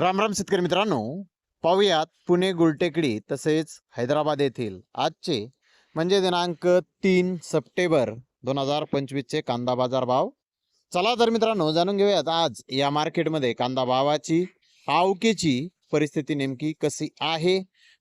राम राम शेतकरी मित्रांनो. पाहुयात पुणे गुलटेकडी तसेच हैदराबाद येथील आजचे म्हणजे दिनांक तीन सप्टेंबर दोन हजार पंचवीसचे कांदा बाजार भाव. चला तर मित्रांनो जाणून घेऊयात आज या मार्केटमध्ये कांदा भावाची आवकेची परिस्थिती नेमकी कशी आहे?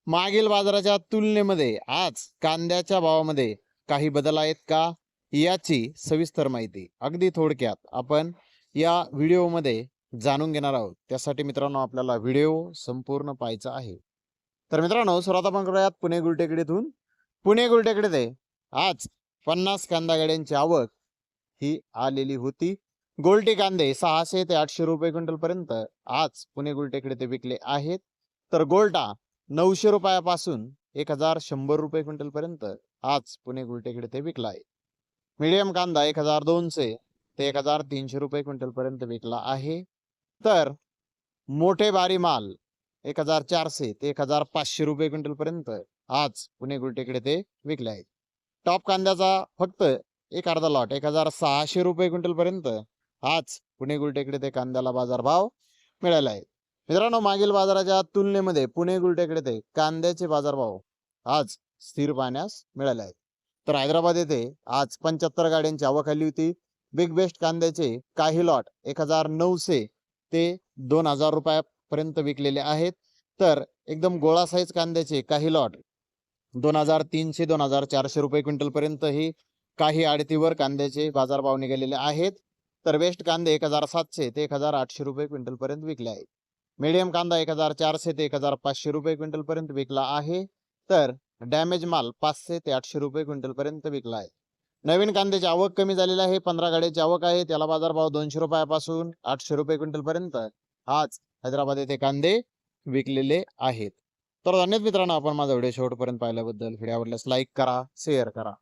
मागील बाजाराच्या तुलनेमध्ये आज कांद्याच्या भावामध्ये काही बदल आहेत का? याची सविस्तर माहिती अगदी थोडक्यात आपण या व्हिडिओमध्ये जाणून घेणार आहोत. त्यासाठी मित्रांनो आपल्याला व्हिडिओ संपूर्ण पाहायचा आहे. तर मित्रांनो सुरुवात आपण करूयात पुणे गुलटेकडीतून. पुणे गुलटेकडे ते आज पन्नास कांदा गाड्यांची आवक ही आलेली होती. गोलटी कांदे सहाशे ते आठशे रुपये क्विंटल पर्यंत आज पुणे गुलटेकडे ते विकले आहेत. तर गोल्टा नऊशे रुपयापासून एक हजार शंभर रुपये क्विंटल पर्यंत आज पुणे गुलटेकडे ते विकला आहे. मीडियम कांदा एक हजार दोनशे ते एक हजार तीनशे रुपये क्विंटल पर्यंत विकला आहे. तर मोठे बारी माल एक हजार चारशे ते एक हजार पाचशे रुपये क्विंटल पर्यंत आज पुणे गुलटेकडे ते विकले आहेत. टॉप कांद्याचा फक्त एक अर्धा लॉट एक हजार सहाशे रुपये क्विंटल पर्यंत आज पुणे गुलटेकडे ते कांद्याला बाजार भाव मिळाला आहे मित्रांनो मागील बाजाराच्या तुलनेमध्ये पुणे गुलटेकडे ते कांद्याचे बाजारभाव आज स्थिर पाहण्यास मिळाले आहेत. तर हैदराबाद येथे आज पंच्याहत्तर गाड्यांची आवक आली होती. बिग बेस्ट कांद्याचे काही लॉट एक हजार नऊशे ते दोन हजार रुपयापर्यंत विकलेले आहेत. तर एकदम गोळा साईज कांद्याचे काही लॉट दोन हजार तीनशे दोन हजार चारशे रुपये क्विंटलपर्यंत ही काही आडतीवर कांद्याचे बाजारभाव निघालेले आहेत. तर वेस्ट कांदे एक हजार सातशे ते एक हजार आठशे रुपये क्विंटल पर्यंत विकले आहेत. मीडियम कांदा एक हजार चारशे ते एक हजार पाचशे रुपये क्विंटल पर्यंत विकला आहे. तर डॅमेज माल पाचशे ते आठशे रुपये क्विंटल पर्यंत विकला आहे. नवीन कांद्याची आवक कमी झालेली आहे. पंधरा गाड्याची आवक आहे. त्याला बाजारभाव दोनशे रुपयापासून आठशे रुपये क्विंटल पर्यंत आज हैदराबाद येथे कांदे विकलेले आहेत. तर धन्यवाद मित्रांनो आपण माझा व्हिडिओ शेवटपर्यंत पाहिल्याबद्दल. व्हिडिओ आवडल्यास लाईक करा शेअर करा.